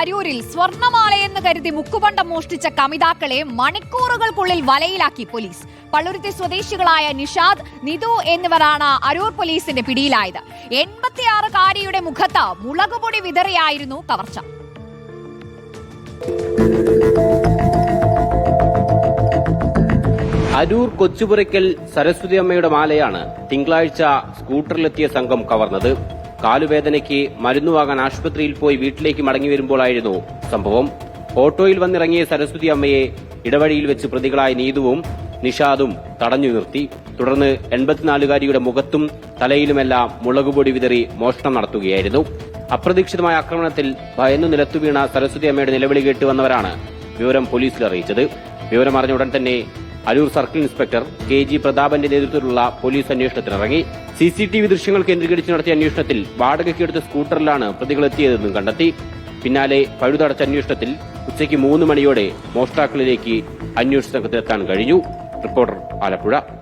അരൂരിൽ സ്വർണമാലയെന്ന് കരുതി മുക്കുപണ്ടം മോഷ്ടിച്ച കമിതാക്കളെ മണിക്കൂറുകൾക്കുള്ളിൽ വലയിലാക്കി പോലീസ്. പള്ളുരുത്തി സ്വദേശികളായ നിഷാദ് നിതു എന്നിവരാണ് അരൂർ പോലീസിന്റെ പിടിയിലായത്. എൺപത്തിയാറ് കാരിയുടെ മുഖത്ത് മുളകുപൊടി വിതറിയായിരുന്നു കവർച്ച. അരൂർ കൊച്ചുപുരയ്ക്കൽ സരസ്വതി അമ്മയുടെ മാലയാണ് തിങ്കളാഴ്ച സ്കൂട്ടറിലെത്തിയ സംഘം കവർന്നത്. കാലുവേദനയ്ക്ക് മരുന്ന് വാങ്ങാൻ ആശുപത്രിയിൽ പോയി വീട്ടിലേക്ക് മടങ്ങി വരുമ്പോഴായിരുന്നു സംഭവം. ഓട്ടോയിൽ വന്നിറങ്ങിയ സരസ്വതി അമ്മയെ ഇടവഴിയിൽ വെച്ച് പ്രതികളായ നീതുവും നിഷാദും തടഞ്ഞു നിർത്തി. തുടർന്ന് എൺപത്തിനാലുകാരിയുടെ മുഖത്തും തലയിലുമെല്ലാം മുളകുപൊടി വിതറി മോഷണം നടത്തുകയായിരുന്നു. അപ്രതീക്ഷിതമായ ആക്രമണത്തിൽ ഭയന്നു നിലത്തുവീണ സരസ്വതി അമ്മയുടെ നിലവിളി കേട്ട് വന്നവരാണ് വിവരം പോലീസിൽ അറിയിച്ചത്. വിവരം അറിഞ്ഞ ഉടൻ തന്നെ Aroor circle inspector K G പ്രതാപന്റെ നേതൃത്വത്തിലുള്ള പോലീസ് അന്വേഷണത്തിനിറങ്ങി. സി സി ടി വി ദൃശ്യങ്ങൾ കേന്ദ്രീകരിച്ച് നടത്തിയ അന്വേഷണത്തിൽ വാടകയ്ക്കെടുത്ത സ്കൂട്ടറിലാണ് പ്രതികൾ എത്തിയതെന്നും കണ്ടെത്തി. പിന്നാലെ പഴുതടച്ച അന്വേഷണത്തിൽ ഉച്ചയ്ക്ക് മൂന്ന് മണിയോടെ മോഷ്ടാക്കളിലേക്ക് അന്വേഷണ സംഘത്തിലെത്താൻ കഴിഞ്ഞു. റിപ്പോർട്ടർ ആലപ്പുഴ.